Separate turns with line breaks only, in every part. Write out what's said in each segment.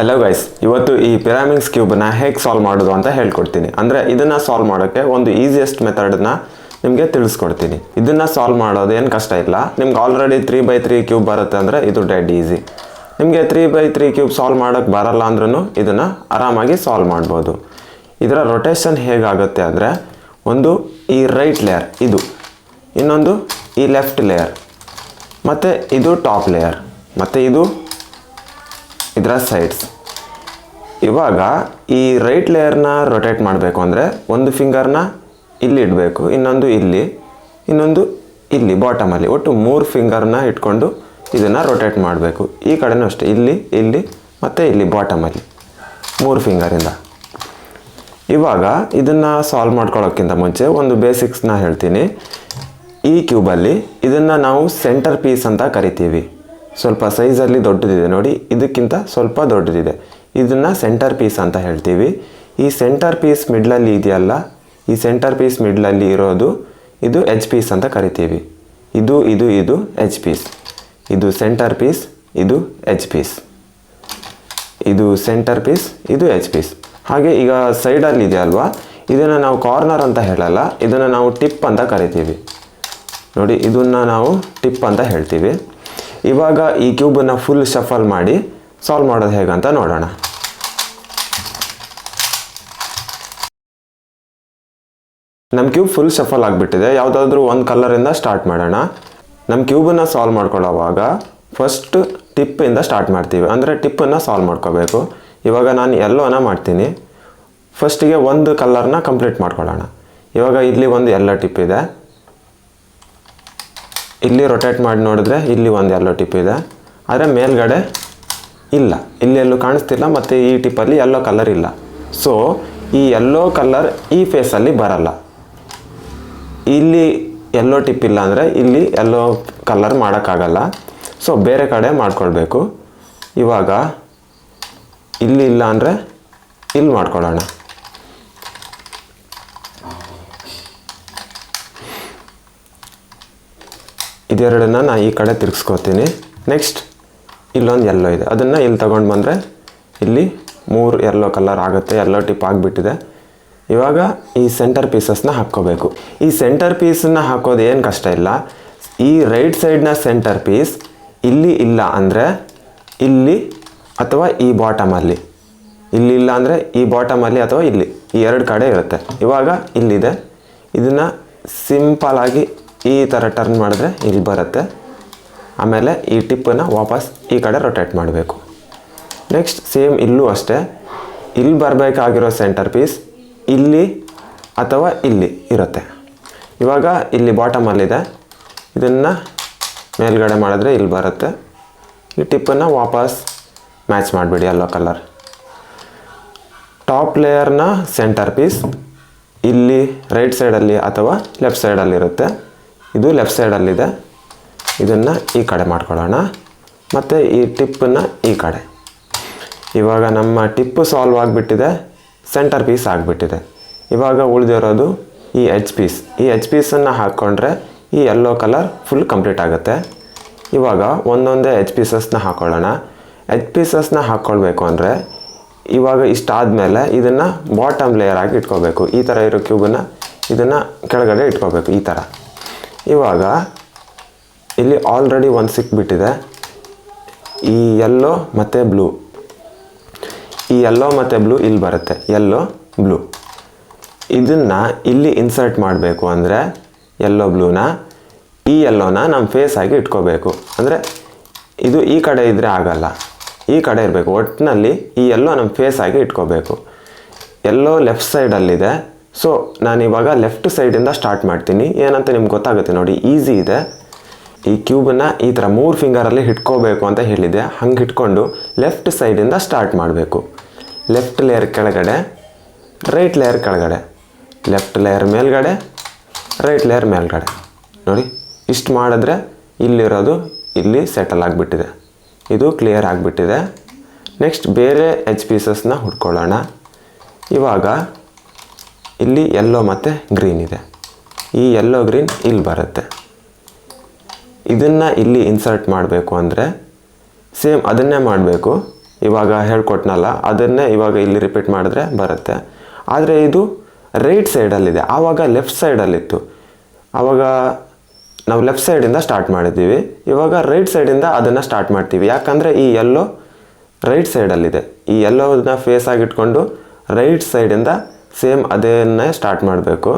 Hello guys ಇವತ್ತು ಈ pyramids ಕ್ಯೂಬ್ನ ಹೇಗೆ ಸಾಲ್ವ್ ಮಾಡೋದು ಅಂತ ಹೇಳ್ಕೊಡ್ತೀನಿ. ಅಂದರೆ ಇದನ್ನು ಸಾಲ್ವ್ ಮಾಡೋಕ್ಕೆ ಒಂದು ಈಸಿಯೆಸ್ಟ್ ಮೆಥಡನ್ನ ನಿಮಗೆ ತಿಳಿಸ್ಕೊಡ್ತೀನಿ. ಇದನ್ನು ಸಾಲ್ವ್ ಮಾಡೋದು ಏನು ಕಷ್ಟ ಇಲ್ಲ. ನಿಮ್ಗೆ already three by three cube ಬರುತ್ತೆ ಅಂದರೆ ಇದು ಡೆಡ್ ಈಸಿ ನಿಮಗೆ three by three cube solve ಮಾಡೋಕ್ಕೆ ಬರಲ್ಲ ಅಂದ್ರೂ ಇದನ್ನು ಆರಾಮಾಗಿ ಸಾಲ್ವ್ ಮಾಡ್ಬೋದು. ಇದರ ರೊಟೇಷನ್ ಹೇಗಾಗುತ್ತೆ ಅಂದರೆ ಒಂದು ಈ ರೈಟ್ ಲೇಯರ್ ಇದು. ಇನ್ನೊಂದು ಈ ಲೆಫ್ಟ್ ಲೇಯರ್ ಮತ್ತು ಇದು ಟಾಪ್ ಲೇಯರ್ ಮತ್ತು ಇದು ಇದರ ಸೈಡ್ಸ್ ಇವಾಗ ಈ ರೈಟ್ ಲೇಯರ್ನ ರೊಟೇಟ್ ಮಾಡಬೇಕು ಅಂದರೆ ಒಂದು ಫಿಂಗರ್ನ ಇಲ್ಲಿ ಇಡಬೇಕು, ಇನ್ನೊಂದು ಇಲ್ಲಿ ಇನ್ನೊಂದು ಇಲ್ಲಿ ಬಾಟಮಲ್ಲಿ ಒಟ್ಟು ಮೂರು ಫಿಂಗರ್ನ ಇಟ್ಕೊಂಡು ಇದನ್ನು ರೊಟೇಟ್ ಮಾಡಬೇಕು. ಈ ಕಡೆನೂ ಅಷ್ಟೇ. ಇಲ್ಲಿ ಇಲ್ಲಿ, ಮತ್ತು ಇಲ್ಲಿ ಬಾಟಮಲ್ಲಿ ಮೂರು ಫಿಂಗರಿಂದ ಇವಾಗ ಇದನ್ನು ಸಾಲ್ವ್ ಮಾಡ್ಕೊಳ್ಳೋಕ್ಕಿಂತ ಮುಂಚೆ ಒಂದು ಬೇಸಿಕ್ಸ್ನ ಹೇಳ್ತೀನಿ. ಈ ಕ್ಯೂಬಲ್ಲಿ ಇದನ್ನು ನಾವು ಸೆಂಟರ್ ಪೀಸ್ ಅಂತ ಕರಿತೀವಿ. ಸ್ವಲ್ಪ ಸೈಜಲ್ಲಿ ದೊಡ್ಡದಿದೆ ನೋಡಿ, ಇದಕ್ಕಿಂತ ಸ್ವಲ್ಪ ದೊಡ್ಡದಿದೆ. ಇದನ್ನು ಸೆಂಟರ್ ಪೀಸ್ ಅಂತ ಹೇಳ್ತೀವಿ. ಈ ಸೆಂಟರ್ ಪೀಸ್ ಮಿಡ್ಲಲ್ಲಿ ಇದೆಯಲ್ಲ, ಈ ಸೆಂಟರ್ ಪೀಸ್ ಮಿಡ್ಲಲ್ಲಿ ಇರೋದು ಇದು ಎಚ್ ಪೀಸ್ ಅಂತ ಕರಿತೀವಿ. ಇದು ಇದು ಇದು ಎಚ್ ಪೀಸ್ ಇದು ಸೆಂಟರ್ ಪೀಸ್ ಇದು ಎಚ್ ಪೀಸ್ ಇದು ಸೆಂಟರ್ ಪೀಸ್ ಇದು ಎಚ್ ಪೀಸ್ ಹಾಗೆ ಈಗ ಸೈಡಲ್ಲಿ ಇದೆಯಲ್ವಾ ಇದನ್ನು ನಾವು ಕಾರ್ನರ್ ಅಂತ ಹೇಳಲ್ಲ, ಇದನ್ನು ನಾವು ಟಿಪ್ ಅಂತ ಕರಿತೀವಿ. ನೋಡಿ, ಇದನ್ನು ನಾವು ಟಿಪ್ ಅಂತ ಹೇಳ್ತೀವಿ. ಇವಾಗ ಈ ಕ್ಯೂಬನ್ನು ಫುಲ್ ಶಫಲ್ ಮಾಡಿ ಸಾಲ್ವ್ ಮಾಡೋದು ಹೇಗಂತ ನೋಡೋಣ. ನಮ್ಮ ಕ್ಯೂಬ್ ಫುಲ್ ಶಫಲ್ ಆಗಿಬಿಟ್ಟಿದೆ. ಯಾವುದಾದ್ರೂ ಒಂದು ಕಲರಿಂದ ಸ್ಟಾರ್ಟ್ ಮಾಡೋಣ. ನಮ್ಮ ಕ್ಯೂಬನ್ನು ಸಾಲ್ವ್ ಮಾಡ್ಕೊಳ್ಳೋವಾಗ ಫಸ್ಟ್ ಟಿಪ್ಪಿಂದ ಸ್ಟಾರ್ಟ್ ಮಾಡ್ತೀವಿ. ಅಂದರೆ ಟಿಪ್ಪನ್ನು ಸಾಲ್ವ್ ಮಾಡ್ಕೋಬೇಕು. ಇವಾಗ ನಾನು ಎಲ್ಲೋನ ಮಾಡ್ತೀನಿ. ಫಸ್ಟಿಗೆ ಒಂದು ಕಲರ್ನ ಕಂಪ್ಲೀಟ್ ಮಾಡ್ಕೊಳ್ಳೋಣ. ಇವಾಗ ಇಲ್ಲಿ ಒಂದು ಎಲ್ಲೋ ಟಿಪ್ ಇದೆ. ಇಲ್ಲಿ ರೊಟೇಟ್ ಮಾಡಿ ನೋಡಿದ್ರೆ ಇಲ್ಲಿ ಒಂದು ಎಲ್ಲೋ ಟಿಪ್ ಇದೆ. ಆದರೆ ಮೇಲ್ಗಡೆ ಇಲ್ಲ. ಇಲ್ಲಿ ಎಲ್ಲೂ ಕಾಣಿಸ್ತಿಲ್ಲ ಮತ್ತು ಈ ಟಿಪ್ಪಲ್ಲಿ ಎಲ್ಲೋ ಕಲರ್ ಇಲ್ಲ. ಸೊ ಈ ಎಲ್ಲೋ ಕಲರ್ ಈ ಫೇಸಲ್ಲಿ ಬರಲ್ಲ. ಇಲ್ಲಿ ಎಲ್ಲೋ ಟಿಪ್ ಇಲ್ಲ ಅಂದರೆ ಇಲ್ಲಿ ಎಲ್ಲೋ ಕಲರ್ ಮಾಡೋಕ್ಕಾಗಲ್ಲ. ಸೊ ಬೇರೆ ಕಡೆ ಮಾಡ್ಕೊಳ್ಬೇಕು. ಇವಾಗ ಇಲ್ಲಿ ಇಲ್ಲ ಅಂದರೆ ಇಲ್ಲಿ ಮಾಡ್ಕೊಳ್ಳೋಣ. ಇದೆರಡನ್ನ ನಾನು ಈ ಕಡೆ ತಿರ್ಗಿಸ್ಕೋತೀನಿ. ನೆಕ್ಸ್ಟ್ ಇಲ್ಲೊಂದು ಎಲ್ಲೋ ಇದೆ. ಅದನ್ನು ಇಲ್ಲಿ ತಗೊಂಡು ಬಂದರೆ ಇಲ್ಲಿ ಮೂರು ಎಲ್ಲೋ ಕಲರ್ ಆಗುತ್ತೆ. ಎಲ್ಲೋ ಟಿಪ್ ಆಗಿಬಿಟ್ಟಿದೆ. ಇವಾಗ ಈ ಸೆಂಟರ್ ಪೀಸಸ್ನ ಹಾಕ್ಕೋಬೇಕು. ಈ ಸೆಂಟರ್ ಪೀಸನ್ನ ಹಾಕೋದು ಏನು ಕಷ್ಟ ಇಲ್ಲ? ಈ ರೈಟ್ ಸೈಡ್ನ ಸೆಂಟರ್ ಪೀಸ್ ಇಲ್ಲಿ ಇಲ್ಲ ಅಂದರೆ ಇಲ್ಲಿ ಅಥವಾ ಈ ಬಾಟಮಲ್ಲಿ ಇಲ್ಲಿ ಇಲ್ಲ ಅಂದರೆ ಈ ಬಾಟಮಲ್ಲಿ ಅಥವಾ ಇಲ್ಲಿ. ಈ ಎರಡು ಕಡೆ ಇರುತ್ತೆ. ಇವಾಗ ಇಲ್ಲಿದೆ. ಇದನ್ನು ಸಿಂಪಲಾಗಿ ಈ ಥರ ಟರ್ನ್ ಮಾಡಿದ್ರೆ ಇಲ್ಲಿ ಬರುತ್ತೆ. ಆಮೇಲೆ ಈ ಟಿಪ್ಪನ್ನು ವಾಪಸ್ ಈ ಕಡೆ ರೊಟೇಟ್ ಮಾಡಬೇಕು. ನೆಕ್ಸ್ಟ್ ಸೇಮ್ ಇಲ್ಲೂ ಅಷ್ಟೇ. ಇಲ್ಲಿ ಬರಬೇಕಾಗಿರೋ ಸೆಂಟರ್ ಪೀಸ್ ಇಲ್ಲಿ ಅಥವಾ ಇಲ್ಲಿ ಇರುತ್ತೆ. ಇವಾಗ ಇಲ್ಲಿ ಬಾಟಮಲ್ಲಿದೆ ಇದನ್ನು ಮೇಲ್ಗಡೆ ಮಾಡಿದ್ರೆ ಇಲ್ಲಿ ಬರುತ್ತೆ. ಈ ಟಿಪ್ಪನ್ನು ವಾಪಸ್ ಮ್ಯಾಚ್ ಮಾಡಿಬಿಡಿ ಎಲ್ಲೋ ಕಲರ್ ಟಾಪ್ ಲೇಯರ್ನ ಸೆಂಟರ್ ಪೀಸ್ ಇಲ್ಲಿ ರೈಟ್ ಸೈಡಲ್ಲಿ ಅಥವಾ ಲೆಫ್ಟ್ ಸೈಡಲ್ಲಿರುತ್ತೆ ಇದು ಲೆಫ್ಟ್ ಸೈಡಲ್ಲಿದೆ ಇದನ್ನು ಈ ಕಡೆ ಮಾಡ್ಕೊಳ್ಳೋಣ. ಮತ್ತು ಈ ಟಿಪ್ಪನ್ನು ಈ ಕಡೆ. ಇವಾಗ ನಮ್ಮ ಟಿಪ್ಪು ಸಾಲ್ವ್ ಆಗಿಬಿಟ್ಟಿದೆ. ಸೆಂಟರ್ ಪೀಸ್ ಆಗಿಬಿಟ್ಟಿದೆ. ಇವಾಗ ಉಳಿದಿರೋದು ಈ ಎಚ್ ಪೀಸ್ ಈ ಎಚ್ ಪೀಸನ್ನು ಹಾಕ್ಕೊಂಡ್ರೆ ಈ ಯೆಲ್ಲೋ ಕಲರ್ ಫುಲ್ ಕಂಪ್ಲೀಟ್ ಆಗುತ್ತೆ. ಇವಾಗ ಒಂದೊಂದೇ ಎಚ್ ಪೀಸಸ್ನ ಹಾಕ್ಕೊಳ್ಳೋಣ ಎಚ್ ಪೀಸಸ್ನ ಹಾಕ್ಕೊಳ್ಬೇಕು ಅಂದರೆ ಇವಾಗ ಇಷ್ಟಾದಮೇಲೆ ಇದನ್ನು ಬಾಟಮ್ ಲೇಯರ್ ಆಗಿ ಇಟ್ಕೋಬೇಕು. ಈ ಥರ ಇರೋ ಕ್ಯೂಬನ್ನು ಇದನ್ನು ಕೆಳಗಡೆ ಇಟ್ಕೋಬೇಕು, ಈ ಥರ ಇವಾಗ ಇಲ್ಲಿ ಆಲ್ರೆಡಿ ಒಂದು ಸಿಕ್ಬಿಟ್ಟಿದೆ ಈ ಯೆಲ್ಲೋ ಮತ್ತು ಬ್ಲೂ ಈ ಎಲ್ಲೋ ಮತ್ತು ಬ್ಲೂ ಇಲ್ಲಿ ಬರುತ್ತೆ. ಎಲ್ಲೋ ಬ್ಲೂ ಇದನ್ನು ಇಲ್ಲಿ ಇನ್ಸರ್ಟ್ ಮಾಡಬೇಕು ಅಂದರೆ ಎಲ್ಲೋ ಬ್ಲೂನ ಈ ಎಲ್ಲೋನ ನಮ್ಮ ಫೇಸ್ ಆಗಿ ಇಟ್ಕೋಬೇಕು. ಅಂದರೆ ಇದು ಈ ಕಡೆ ಇದ್ದರೆ ಆಗಲ್ಲ. ಈ ಕಡೆ ಇರಬೇಕು. ಒಟ್ಟಿನಲ್ಲಿ ಈ ಎಲ್ಲೋ ನಮ್ಮ ಫೇಸ್ ಆಗಿ ಇಟ್ಕೋಬೇಕು. ಎಲ್ಲೋ ಲೆಫ್ಟ್ ಸೈಡಲ್ಲಿದೆ ಸೊ ನಾನು ಇವಾಗ ಲೆಫ್ಟ್ ಸೈಡಿಂದ ಸ್ಟಾರ್ಟ್ ಮಾಡ್ತೀನಿ. ಏನಂತ ನಿಮ್ಗೆ ಗೊತ್ತಾಗುತ್ತೆ ನೋಡಿ. ಈಸಿ ಇದೆ. ಈ ಕ್ಯೂಬನ್ನು ಈ ಥರ ಮೂರು ಫಿಂಗರಲ್ಲಿ ಹಿಡ್ಕೋಬೇಕು ಅಂತ ಹೇಳಿದೆ ಹಂಗೆ ಹಿಡ್ಕೊಂಡು ಲೆಫ್ಟ್ ಸೈಡಿಂದ ಸ್ಟಾರ್ಟ್ ಮಾಡಬೇಕು. ಲೆಫ್ಟ್ ಲೇಯರ್ ಕೆಳಗಡೆ ರೈಟ್ ಲೇಯರ್ ಕೆಳಗಡೆ. ಲೆಫ್ಟ್ ಲೇಯರ್ ಮೇಲ್ಗಡೆ ರೈಟ್ ಲೇಯರ್ ಮೇಲ್ಗಡೆ. ನೋಡಿ, ಇಷ್ಟು ಮಾಡಿದ್ರೆ ಇಲ್ಲಿರೋದು ಇಲ್ಲಿ ಸೆಟಲ್ ಆಗಿಬಿಟ್ಟಿದೆ. ಇದು ಕ್ಲಿಯರ್ ಆಗಿಬಿಟ್ಟಿದೆ. ನೆಕ್ಸ್ಟ್ ಬೇರೆ ಎಚ್ ಪೀಸಸ್ನ ಹುಡ್ಕೊಳ್ಳೋಣ. ಇವಾಗ ಇಲ್ಲಿ ಎಲ್ಲೋ ಮತ್ತು ಗ್ರೀನ್ ಇದೆ. ಈ ಎಲ್ಲೋ ಗ್ರೀನ್ ಇಲ್ಲಿ ಬರುತ್ತೆ. ಇದನ್ನು ಇಲ್ಲಿ ಇನ್ಸರ್ಟ್ ಮಾಡಬೇಕು ಅಂದರೆ ಸೇಮ್ ಅದನ್ನೇ ಮಾಡಬೇಕು. ಇವಾಗ ಹೇಳ್ಕೊಟ್ನಲ್ಲ, ಅದನ್ನೇ ಇವಾಗ ಇಲ್ಲಿ ರಿಪೀಟ್ ಮಾಡಿದ್ರೆ ಬರುತ್ತೆ. ಆದರೆ ಇದು ರೈಟ್ ಸೈಡಲ್ಲಿದೆ ಆವಾಗ ಲೆಫ್ಟ್ ಸೈಡಲ್ಲಿತ್ತು ಆವಾಗ ನಾವು ಲೆಫ್ಟ್ ಸೈಡಿಂದ ಸ್ಟಾರ್ಟ್ ಮಾಡಿದ್ದೀವಿ. ಇವಾಗ ರೈಟ್ ಸೈಡಿಂದ ಅದನ್ನು ಸ್ಟಾರ್ಟ್ ಮಾಡ್ತೀವಿ. ಯಾಕಂದರೆ ಈ ಎಲ್ಲೋ ರೈಟ್ ಸೈಡಲ್ಲಿದೆ ಈ ಎಲ್ಲೋದನ್ನ ಫೇಸ್ ಆಗಿಟ್ಕೊಂಡು ರೈಟ್ ಸೈಡಿಂದ ಸೇಮ್ ಅದನ್ನೇ ಸ್ಟಾರ್ಟ್ ಮಾಡಬೇಕು.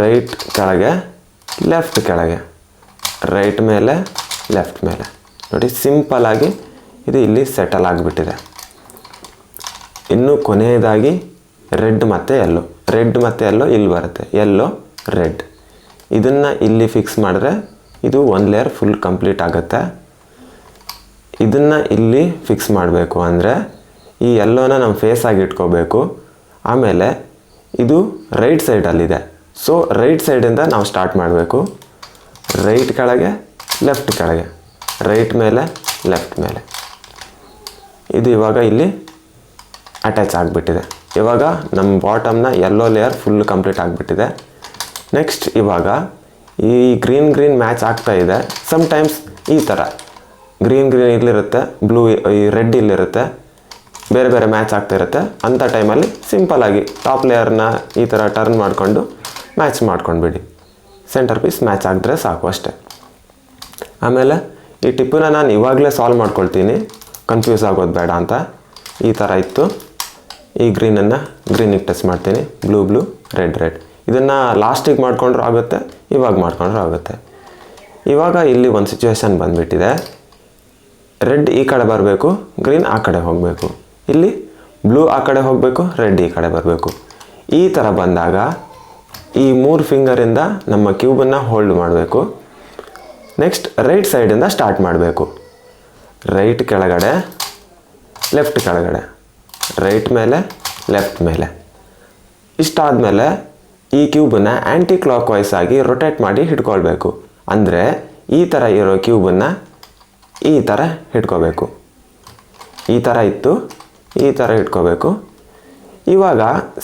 ರೈಟ್ ಕೆಳಗೆ ಲೆಫ್ಟ್ ಕೆಳಗೆ. ರೈಟ್ ಮೇಲೆ, ಲೆಫ್ಟ್ ಮೇಲೆ. ನೋಡಿ ಸಿಂಪಲಾಗಿ ಇದು ಇಲ್ಲಿ ಸೆಟಲ್ ಆಗಿಬಿಟ್ಟಿದೆ. ಇನ್ನು ಕೊನೆಯದಾಗಿ ರೆಡ್ ಮತ್ತು ಎಲ್ಲೋ ರೆಡ್ ಮತ್ತು ಎಲ್ಲೋ ಇಲ್ಲಿ ಬರುತ್ತೆ. Yellow red. ಇದನ್ನು ಇಲ್ಲಿ ಫಿಕ್ಸ್ ಮಾಡಿದ್ರೆ ಇದು ಒಂದು ಲೇಯರ್ ಫುಲ್ ಕಂಪ್ಲೀಟ್ ಆಗುತ್ತೆ. ಇದನ್ನು ಇಲ್ಲಿ ಫಿಕ್ಸ್ ಮಾಡಬೇಕು ಅಂದರೆ ಈ ಎಲ್ಲೋನ ನಮ್ಮ ಫೇಸ್ ಆಗಿ ಇಟ್ಕೋಬೇಕು. ಆಮೇಲೆ ಇದು ರೈಟ್ ಸೈಡಲ್ಲಿದೆ ಸೊ ರೈಟ್ ಸೈಡಿಂದ ನಾವು ಸ್ಟಾರ್ಟ್ ಮಾಡಬೇಕು. ರೈಟ್ ಕೆಳಗೆ ಲೆಫ್ಟ್ ಕೆಳಗೆ. ರೈಟ್ ಮೇಲೆ ಲೆಫ್ಟ್ ಮೇಲೆ. ಇದು ಇವಾಗ ಇಲ್ಲಿ ಅಟ್ಯಾಚ್ ಆಗಿಬಿಟ್ಟಿದೆ. ಇವಾಗ ನಮ್ಮ ಬಾಟಮ್ನ ಯೆಲ್ಲೋ ಲೇಯರ್ ಫುಲ್ ಕಂಪ್ಲೀಟ್ ಆಗಿಬಿಟ್ಟಿದೆ. ನೆಕ್ಸ್ಟ್ ಇವಾಗ ಈ ಗ್ರೀನ್ ಗ್ರೀನ್ ಮ್ಯಾಚ್ ಆಗ್ತಾ ಇದೆ. ಸಮ್ಟೈಮ್ಸ್ ಈ ಥರ ಗ್ರೀನ್ ಗ್ರೀನ್ ಇಲ್ಲಿರುತ್ತೆ ಬ್ಲೂ ಈ ರೆಡ್ ಇಲ್ಲಿರುತ್ತೆ. ಬೇರೆ ಬೇರೆ ಮ್ಯಾಚ್ ಆಗ್ತಾ ಇರುತ್ತೆ. ಅಂಥ ಟೈಮಲ್ಲಿ ಸಿಂಪಲಾಗಿ ಟಾಪ್ ಲೇಯರ್ನ ಈ ಥರ ಟರ್ನ್ ಮಾಡಿಕೊಂಡು ಮ್ಯಾಚ್ ಮಾಡ್ಕೊಂಡ್ಬಿಡಿ. ಸೆಂಟರ್ ಪೀಸ್ ಮ್ಯಾಚ್ ಆಗಿದ್ರೆ ಸಾಕು ಅಷ್ಟೆ. ಆಮೇಲೆ ಈ ಟಿಪ್ಪನ್ನ ನಾನು ಇವಾಗಲೇ ಸಾಲ್ವ್ ಮಾಡ್ಕೊಳ್ತೀನಿ. ಕನ್ಫ್ಯೂಸ್ ಆಗೋದು ಬೇಡ ಅಂತ. ಈ ಥರ ಇತ್ತು. ಈ ಗ್ರೀನನ್ನು ಗ್ರೀನಿಗೆ ಟಚ್ ಮಾಡ್ತೀನಿ. ಬ್ಲೂ ಬ್ಲೂ ರೆಡ್ ರೆಡ್ ಇದನ್ನು ಲಾಸ್ಟಿಗೆ ಮಾಡ್ಕೊಂಡ್ರೂ ಆಗುತ್ತೆ, ಇವಾಗ ಮಾಡ್ಕೊಂಡ್ರೂ ಆಗುತ್ತೆ. ಇವಾಗ ಇಲ್ಲಿ ಒಂದು ಸಿಚುವೇಶನ್ ಬಂದುಬಿಟ್ಟಿದೆ. ರೆಡ್ ಈ ಕಡೆ ಬರಬೇಕು ಗ್ರೀನ್ ಆ ಕಡೆ ಹೋಗಬೇಕು. ಇಲ್ಲಿ ಬ್ಲೂ ಆ ಕಡೆ ಹೋಗಬೇಕು ರೆಡ್ ಈ ಕಡೆ ಬರಬೇಕು. ಈ ಥರ ಬಂದಾಗ ಈ ಮೂರು ಫಿಂಗರಿಂದ ನಮ್ಮ ಕ್ಯೂಬನ್ನು ಹೋಲ್ಡ್ ಮಾಡಬೇಕು. ನೆಕ್ಸ್ಟ್ ರೈಟ್ ಸೈಡಿಂದ ಸ್ಟಾರ್ಟ್ ಮಾಡಬೇಕು. ರೈಟ್ ಕೆಳಗಡೆ ಲೆಫ್ಟ್ ಕೆಳಗಡೆ. ರೈಟ್ ಮೇಲೆ ಲೆಫ್ಟ್ ಮೇಲೆ. ಇಷ್ಟಾದಮೇಲೆ ಈ ಕ್ಯೂಬನ್ನು ಆ್ಯಂಟಿ ಕ್ಲಾಕ್ ವೈಸ್ ಆಗಿ ರೊಟೇಟ್ ಮಾಡಿ ಹಿಡ್ಕೊಳ್ಬೇಕು. ಅಂದರೆ ಈ ಥರ ಇರೋ ಕ್ಯೂಬನ್ನು ಈ ಥರ ಹಿಡ್ಕೋಬೇಕು. ಈ ಥರ ಇತ್ತು, ಈ ಥರ ಇಟ್ಕೋಬೇಕು ಇವಾಗ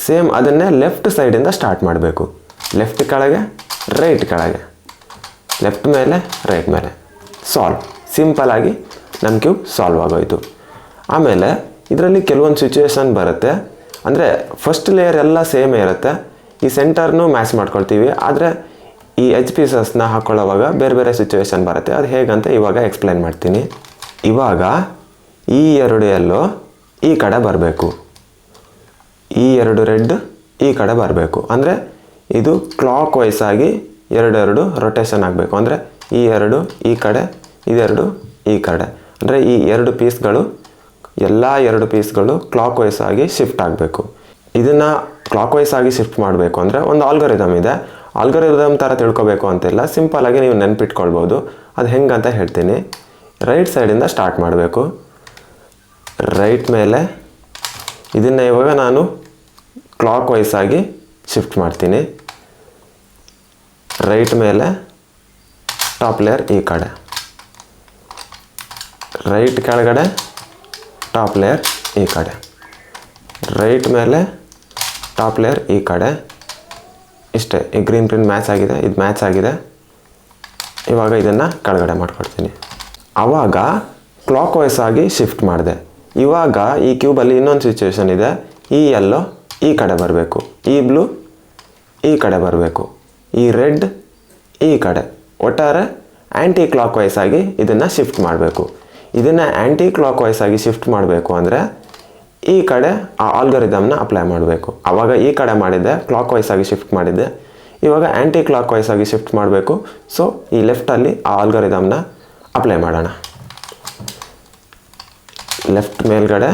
ಸೇಮ್ ಅದನ್ನೇ ಲೆಫ್ಟ್ ಸೈಡಿಂದ ಸ್ಟಾರ್ಟ್ ಮಾಡಬೇಕು. ಲೆಫ್ಟ್ ಕೆಳಗೆ, ರೈಟ್ ಕೆಳಗೆ. ಲೆಫ್ಟ್ ಮೇಲೆ, ರೈಟ್ ಮೇಲೆ. ಸಾಲ್ವ್. ಸಿಂಪಲಾಗಿ ನಮ್ಮ ಕ್ಯೂಬ್ ಸಾಲ್ವ್ ಆಗೋಯಿತು. ಆಮೇಲೆ ಇದರಲ್ಲಿ ಕೆಲವೊಂದು ಸಿಚುವೇಶನ್ ಬರುತ್ತೆ. ಅಂದರೆ ಫಸ್ಟ್ ಲೇಯರ್ ಎಲ್ಲ ಸೇಮೇ ಇರುತ್ತೆ. ಈ ಸೆಂಟರ್ನೂ ಮ್ಯಾಚ್ ಮಾಡ್ಕೊಳ್ತೀವಿ. ಆದರೆ ಈ ಎಚ್ ಪೀಸಸ್ನ ಹಾಕ್ಕೊಳ್ಳೋವಾಗ ಬೇರೆ ಬೇರೆ ಸಿಚುವೇಶನ್ ಬರುತ್ತೆ. ಅದು ಹೇಗಂತ ಇವಾಗ ಎಕ್ಸ್ಪ್ಲೈನ್ ಮಾಡ್ತೀನಿ. ಇವಾಗ ಈ ಎರಡು ಈ ಕಡೆ ಬರಬೇಕು. ಈ ಎರಡು ರೆಡ್ ಈ ಕಡೆ ಬರಬೇಕು. ಅಂದರೆ ಇದು ಕ್ಲಾಕ್ ವೈಸ್ ಆಗಿ ಎರಡೆರಡು ರೊಟೇಷನ್ ಆಗಬೇಕು. ಅಂದರೆ ಈ ಎರಡು ಈ ಕಡೆ ಇದೆರಡು ಈ ಕಡೆ. ಅಂದರೆ ಈ ಎರಡು ಪೀಸ್ಗಳು ಎಲ್ಲ ಎರಡು ಪೀಸ್ಗಳು ಕ್ಲಾಕ್ ವೈಸ್ ಆಗಿ ಶಿಫ್ಟ್ ಆಗಬೇಕು. ಇದನ್ನು ಕ್ಲಾಕ್ ವೈಸ್ ಆಗಿ ಶಿಫ್ಟ್ ಮಾಡಬೇಕು. ಅಂದರೆ ಒಂದು ಆಲ್ಗರಿದಮ್ ಇದೆ. ಆಲ್ಗರಿದಮ್ ಥರ ತಿಳ್ಕೊಬೇಕು ಅಂತಿಲ್ಲ. ಸಿಂಪಲಾಗಿ ನೀವು ನೆನ್ಪಿಟ್ಕೊಳ್ಬೋದು. ಅದು ಹೆಂಗಂತ ಹೇಳ್ತೀನಿ. ರೈಟ್ ಸೈಡಿಂದ ಸ್ಟಾರ್ಟ್ ಮಾಡಬೇಕು. ರೈಟ್ ಮೇಲೆ, ಇದನ್ನು ಇವಾಗ ನಾನು ಕ್ಲಾಕ್ ವೈಸ್ ಆಗಿ ಶಿಫ್ಟ್ ಮಾಡ್ತೀನಿ. ರೈಟ್ ಮೇಲೆ ಟಾಪ್ ಲೇಯರ್ ಈ ಕಡೆ. ರೈಟ್ ಕೆಳಗಡೆ ಟಾಪ್ ಲೇಯರ್ ಈ ಕಡೆ. ರೈಟ್ ಮೇಲೆ ಟಾಪ್ ಲೇಯರ್ ಈ ಕಡೆ. ಇಷ್ಟೇ, ಈ ಗ್ರೀನ್ ಗ್ರೀನ್ ಮ್ಯಾಚ್ ಆಗಿದೆ, ಇದು ಮ್ಯಾಚ್ ಆಗಿದೆ. ಇವಾಗ ಇದನ್ನು ಕೆಳಗಡೆ ಮಾಡ್ಕೊಡ್ತೀನಿ. ಆವಾಗ ಕ್ಲಾಕ್ ವೈಸ್ ಆಗಿ ಶಿಫ್ಟ್ ಮಾಡಿದೆ. ಇವಾಗ ಈ ಕ್ಯೂಬಲ್ಲಿ ಇನ್ನೊಂದು ಸಿಚುವೇಶನ್ ಇದೆ. ಈ ಎಲ್ಲೋ ಈ ಕಡೆ ಬರಬೇಕು. ಈ ಬ್ಲೂ, ಈ ಕಡೆ ಬರಬೇಕು. ಈ ರೆಡ್, ಈ ಕಡೆ. ಒಟ್ಟಾರೆ ಆ್ಯಂಟಿ ಕ್ಲಾಕ್ ವೈಸ್ ಆಗಿ ಇದನ್ನು ಶಿಫ್ಟ್ ಮಾಡಬೇಕು. ಇದನ್ನು ಆ್ಯಂಟಿ ಕ್ಲಾಕ್ ವೈಸ್ ಆಗಿ ಶಿಫ್ಟ್ ಮಾಡಬೇಕು ಅಂದರೆ ಈ ಕಡೆ ಆ ಆಲ್ಗರಿದಮ್ನ ಅಪ್ಲೈ ಮಾಡಬೇಕು. ಆವಾಗ ಈ ಕಡೆ ಮಾಡಿದ್ದೆ ಕ್ಲಾಕ್ ವೈಸ್ ಆಗಿ ಶಿಫ್ಟ್ ಮಾಡಿದ್ದೆ. ಇವಾಗ ಆ್ಯಂಟಿ ಕ್ಲಾಕ್ ವೈಸ್ ಆಗಿ ಶಿಫ್ಟ್ ಮಾಡಬೇಕು. ಸೊ ಈ ಲೆಫ್ಟಲ್ಲಿ ಆ ಆಲ್ಗರಿದಮ್ನ ಅಪ್ಲೈ ಮಾಡೋಣ. ಲೆಫ್ಟ್ ಮೇಲ್ಗಡೆ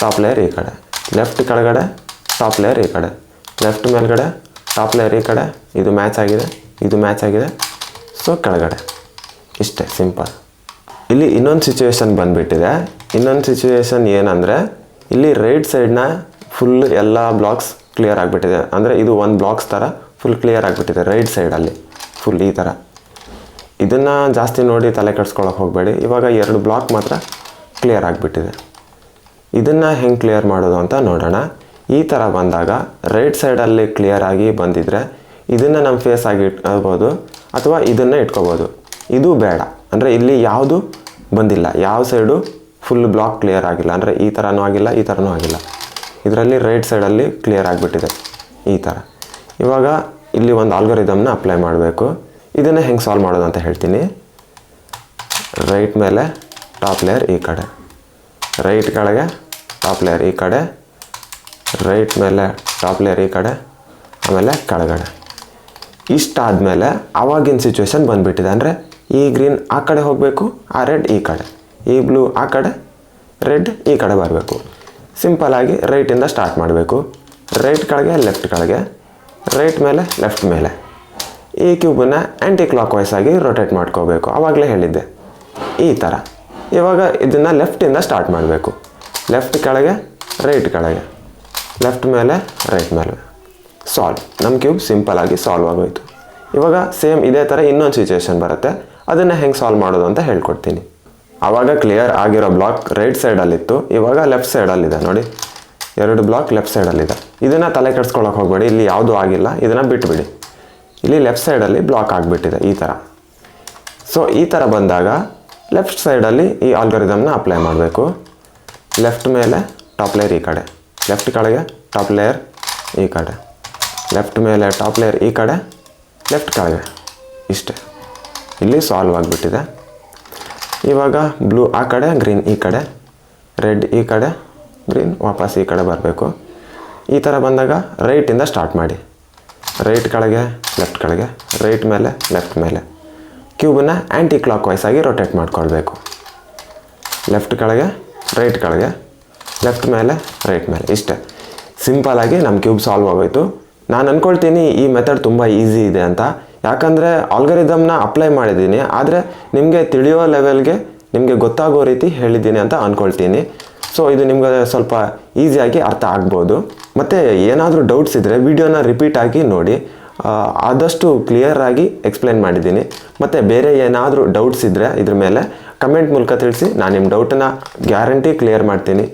ಟಾಪ್ ಲೇಯರ್ ಈ ಕಡೆ. ಲೆಫ್ಟ್ ಕೆಳಗಡೆ ಟಾಪ್ ಲೇಯರ್ ಈ ಕಡೆ. ಲೆಫ್ಟ್ ಮೇಲ್ಗಡೆ ಟಾಪ್ ಲೇಯರ್ ಈ ಕಡೆ. ಇದು ಮ್ಯಾಚ್ ಆಗಿದೆ, ಇದು ಮ್ಯಾಚ್ ಆಗಿದೆ. ಸೊ ಕೆಳಗಡೆ. ಇಷ್ಟೇ ಸಿಂಪಲ್ ಇಲ್ಲಿ ಇನ್ನೊಂದು ಸಿಚುವೇಶನ್ ಬಂದುಬಿಟ್ಟಿದೆ. ಇನ್ನೊಂದು ಸಿಚುವೇಶನ್ ಏನಂದರೆ, ಇಲ್ಲಿ ರೈಟ್ ಸೈಡ್ನ ಫುಲ್ ಎಲ್ಲ ಬ್ಲಾಕ್ಸ್ ಕ್ಲಿಯರ್ ಆಗಿಬಿಟ್ಟಿದೆ. ಅಂದರೆ ಇದು ಒಂದು ಬ್ಲಾಕ್ಸ್ ಥರ ಫುಲ್ ಕ್ಲಿಯರ್ ಆಗಿಬಿಟ್ಟಿದೆ ರೈಟ್ ಸೈಡಲ್ಲಿ ಫುಲ್ ಈ ಥರ ಇದನ್ನು ಜಾಸ್ತಿ ನೋಡಿ ತಲೆ ಕೆಡ್ಸ್ಕೊಳಕ್ಕೆ ಹೋಗಬೇಡಿ. ಇವಾಗ ಎರಡು ಬ್ಲಾಕ್ ಮಾತ್ರ ಕ್ಲಿಯರ್ ಆಗಿಬಿಟ್ಟಿದೆ. ಇದನ್ನು ಹೆಂಗೆ ಕ್ಲಿಯರ್ ಮಾಡೋದು ಅಂತ ನೋಡೋಣ. ಈ ಥರ ಬಂದಾಗ ರೈಟ್ ಸೈಡಲ್ಲಿ ಕ್ಲಿಯರ್ ಆಗಿ ಬಂದಿದ್ದರೆ ಇದನ್ನು ನಮ್ಮ ಫೇಸ್ ಆಗಿ ಇಟ್ಕೋಬೋದು ಅಥವಾ ಇದನ್ನು ಇಟ್ಕೋಬೋದು. ಇದು ಬೇಡ. ಅಂದರೆ ಇಲ್ಲಿ ಯಾವುದು ಬಂದಿಲ್ಲ. ಯಾವ ಸೈಡು ಫುಲ್ ಬ್ಲಾಕ್ ಕ್ಲಿಯರ್ ಆಗಿಲ್ಲ. ಅಂದರೆ ಈ ಥರನೂ ಆಗಿಲ್ಲ, ಈ ಥರನೂ ಆಗಿಲ್ಲ. ಇದರಲ್ಲಿ ರೈಟ್ ಸೈಡಲ್ಲಿ ಕ್ಲಿಯರ್ ಆಗಿಬಿಟ್ಟಿದೆ ಈ ಥರ ಇವಾಗ ಇಲ್ಲಿ ಒಂದು ಆಲ್ಗೊರಿದಮ್ನ ಅಪ್ಲೈ ಮಾಡಬೇಕು. ಇದನ್ನು ಹೆಂಗೆ ಸಾಲ್ವ್ ಮಾಡೋದು ಅಂತ ಹೇಳ್ತೀನಿ. ರೈಟ್ ಮೇಲೆ ಟಾಪ್ ಲೇಯರ್ ಈ ಕಡೆ. ರೈಟ್ ಕೆಳಗೆ ಟಾಪ್ ಲೇಯರ್ ಈ ಕಡೆ ರೈಟ್ ಮೇಲೆ ಟಾಪ್ ಲೇಯರ್ ಈ ಕಡೆ, ಆಮೇಲೆ ಕೆಳಗಡೆ. ಇಷ್ಟಾದಮೇಲೆ ಆವಾಗಿನ ಸಿಚುವೇಶನ್ ಬಂದುಬಿಟ್ಟಿದೆ. ಅಂದರೆ ಈ ಗ್ರೀನ್ ಆ ಕಡೆ ಹೋಗಬೇಕು, ಆ ರೆಡ್ ಈ ಕಡೆ. ಈ ಬ್ಲೂ ಆ ಕಡೆ ರೆಡ್ ಈ ಕಡೆ ಬರಬೇಕು. ಸಿಂಪಲಾಗಿ ರೈಟಿಂದ ಸ್ಟಾರ್ಟ್ ಮಾಡಬೇಕು. ರೈಟ್ ಕೆಳಗೆ ಲೆಫ್ಟ್ ಕೆಳಗೆ. ರೈಟ್ ಮೇಲೆ ಲೆಫ್ಟ್ ಮೇಲೆ. ಈ ಕ್ಯೂಬನ್ನು ಆ್ಯಂಟಿ ಕ್ಲಾಕ್ ವೈಸ್ ಆಗಿ ರೊಟೇಟ್ ಮಾಡ್ಕೋಬೇಕು. ಆವಾಗಲೇ ಹೇಳಿದ್ದೆ. ಈ ಥರ ಇವಾಗ ಇದನ್ನು ಲೆಫ್ಟಿಂದ ಸ್ಟಾರ್ಟ್ ಮಾಡಬೇಕು. ಲೆಫ್ಟ್ ಕೆಳಗೆ ರೈಟ್ ಕೆಳಗೆ. ಲೆಫ್ಟ್ ಮೇಲೆ ರೈಟ್ ಮೇಲೆ. ಸಾಲ್ವ್ ನಮ್ಮ ಕ್ಯೂಬ್ ಸಿಂಪಲಾಗಿ ಸಾಲ್ವ್ ಆಗೋಯ್ತು. ಇವಾಗ ಸೇಮ್ ಇದೇ ಥರ ಇನ್ನೊಂದು ಸಿಚುವೇಶನ್ ಬರುತ್ತೆ. ಅದನ್ನು ಹೆಂಗೆ ಸಾಲ್ವ್ ಮಾಡೋದು ಅಂತ ಹೇಳ್ಕೊಡ್ತೀನಿ. ಆವಾಗ ಕ್ಲಿಯರ್ ಆಗಿರೋ ಬ್ಲಾಕ್ ರೈಟ್ ಸೈಡಲ್ಲಿತ್ತು ಇವಾಗ ಲೆಫ್ಟ್ ಸೈಡಲ್ಲಿದೆ ನೋಡಿ. ಎರಡು ಬ್ಲಾಕ್ ಲೆಫ್ಟ್ ಸೈಡಲ್ಲಿದೆ ಇದನ್ನು ತಲೆ ಕೆಡ್ಸ್ಕೊಳಕ್ಕೆ ಹೋಗಬೇಡಿ. ಇಲ್ಲಿ ಯಾವುದೂ ಆಗಿಲ್ಲ. ಇದನ್ನು ಬಿಟ್ಬಿಡಿ. ಇಲ್ಲಿ ಲೆಫ್ಟ್ ಸೈಡಲ್ಲಿ ಬ್ಲಾಕ್ ಆಗಿಬಿಟ್ಟಿದೆ, ಈ ಥರ ಸೊ ಈ ಥರ ಬಂದಾಗ ಲೆಫ್ಟ್ ಸೈಡಲ್ಲಿ ಈ ಆಲ್ಗರಿದಮ್ನ ಅಪ್ಲೈ ಮಾಡಬೇಕು. ಲೆಫ್ಟ್ ಮೇಲೆ ಟಾಪ್ ಲೇಯರ್ ಈ ಕಡೆ. ಲೆಫ್ಟ್ ಕೆಳಗೆ ಟಾಪ್ ಲೇಯರ್ ಈ ಕಡೆ. ಲೆಫ್ಟ್ ಮೇಲೆ ಟಾಪ್ ಲೇಯರ್ ಈ ಕಡೆ, ಲೆಫ್ಟ್ ಕೆಳಗೆ. ಇಷ್ಟೇ. ಇಲ್ಲಿ ಸಾಲ್ವ್ ಆಗಿಬಿಟ್ಟಿದೆ. ಇವಾಗ ಬ್ಲೂ ಆ ಕಡೆ, ಗ್ರೀನ್ ಈ ಕಡೆ, ರೆಡ್ ಈ ಕಡೆ, ಗ್ರೀನ್ ವಾಪಸ್ ಈ ಕಡೆ ಬರಬೇಕು. ಈ ಥರ ಬಂದಾಗ ರೈಟಿಂದ ಸ್ಟಾರ್ಟ್ ಮಾಡಿ. ರೈಟ್ ಕೆಳಗೆ, ಲೆಫ್ಟ್ ಕೆಳಗೆ, ರೈಟ್ ಮೇಲೆ, ಲೆಫ್ಟ್ ಮೇಲೆ. ಕ್ಯೂಬನ್ನು ಆ್ಯಂಟಿ ಕ್ಲಾಕ್ ವೈಸ್ ಆಗಿ ರೊಟೇಟ್ ಮಾಡ್ಕೊಳ್ಬೇಕು. ಲೆಫ್ಟ್ ಕೆಳಗೆ ರೈಟ್ ಕೆಳಗೆ ಲೆಫ್ಟ್ ಮೇಲೆ ರೈಟ್ ಮೇಲೆ, ಇಷ್ಟೇ. ಸಿಂಪಲಾಗಿ ನಮ್ಮ ಕ್ಯೂಬ್ ಸಾಲ್ವ್ ಆಗೋಯಿತು. ನಾನು ಅಂದ್ಕೊಳ್ತೀನಿ ಈ ಮೆಥಡ್ ತುಂಬ ಈಸಿ ಇದೆ ಅಂತ. ಯಾಕಂದರೆ ಆಲ್ಗರಿದಮ್ನ ಅಪ್ಲೈ ಮಾಡಿದ್ದೀನಿ, ಆದರೆ ನಿಮಗೆ ತಿಳಿಯೋ ಲೆವೆಲ್ಗೆ ನಿಮಗೆ ಗೊತ್ತಾಗೋ ರೀತಿ ಹೇಳಿದ್ದೀನಿ ಅಂತ ಅಂದ್ಕೊಳ್ತೀನಿ ಸೊ ಇದು ನಿಮ್ಗೆ ಸ್ವಲ್ಪ ಈಸಿಯಾಗಿ ಅರ್ಥ ಆಗ್ಬೋದು. ಮತ್ತು ಏನಾದರೂ ಡೌಟ್ಸ್ ಇದ್ದರೆ ವಿಡಿಯೋನ ರಿಪೀಟ್ ಆಗಿ ನೋಡಿ. ಆದಷ್ಟು ಕ್ಲಿಯರ್ ಆಗಿ ಎಕ್ಸ್ಪ್ಲೈನ್ ಮಾಡಿದ್ದೀನಿ. ಮತ್ತು ಬೇರೆ ಏನಾದರೂ ಡೌಟ್ಸ್ ಇದ್ದರೆ ಇದ್ರ ಮೇಲೆ ಕಮೆಂಟ್ ಮೂಲಕ ತಿಳಿಸಿ, ನಾನು ನಿಮ್ಮ ಡೌಟನ್ನು ಗ್ಯಾರಂಟಿ ಕ್ಲಿಯರ್ ಮಾಡ್ತೀನಿ.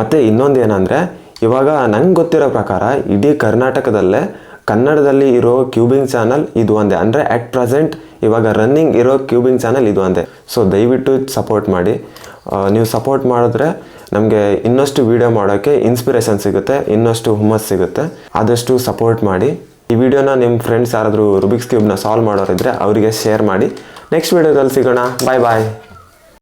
ಮತ್ತು ಇನ್ನೊಂದು ಏನಂದರೆ, ಇವಾಗ ನಂಗೆ ಗೊತ್ತಿರೋ ಪ್ರಕಾರ ಇಡೀ ಕರ್ನಾಟಕದಲ್ಲೇ ಕನ್ನಡದಲ್ಲಿ ಇರೋ ಕ್ಯೂಬಿಂಗ್ ಚಾನಲ್ ಇದು ಒಂದೇ. ಅಂದರೆ ಅಟ್ ಪ್ರೆಸೆಂಟ್ ಇವಾಗ ರನ್ನಿಂಗ್ ಇರೋ ಕ್ಯೂಬಿಂಗ್ ಚಾನಲ್ ಇದು ಒಂದೇ. ಸೊ ದಯವಿಟ್ಟು ಸಪೋರ್ಟ್ ಮಾಡಿ. ನೀವು ಸಪೋರ್ಟ್ ಮಾಡಿದ್ರೆ ನಮಗೆ ಇನ್ನಷ್ಟು ವೀಡಿಯೋ ಮಾಡೋಕ್ಕೆ ಇನ್ಸ್ಪಿರೇಷನ್ ಸಿಗುತ್ತೆ, ಇನ್ನಷ್ಟು ಹುಮ್ಮಸ್ ಸಿಗುತ್ತೆ. ಆದಷ್ಟು ಸಪೋರ್ಟ್ ಮಾಡಿ. ಈ ವಿಡಿಯೋನ ನಿಮ್ಮ ಫ್ರೆಂಡ್ಸ್ ಯಾರಾದರೂ ರುಬಿಕ್ಸ್ ಕ್ಯೂಬ್ನ ಸಾಲ್ವ್ ಮಾಡೋರಿದ್ರೆ ಅವರಿಗೆ ಶೇರ್ ಮಾಡಿ. ನೆಕ್ಸ್ಟ್ ವೀಡಿಯೋದಲ್ಲಿ ಸಿಗೋಣ. ಬಾಯ್ ಬಾಯ್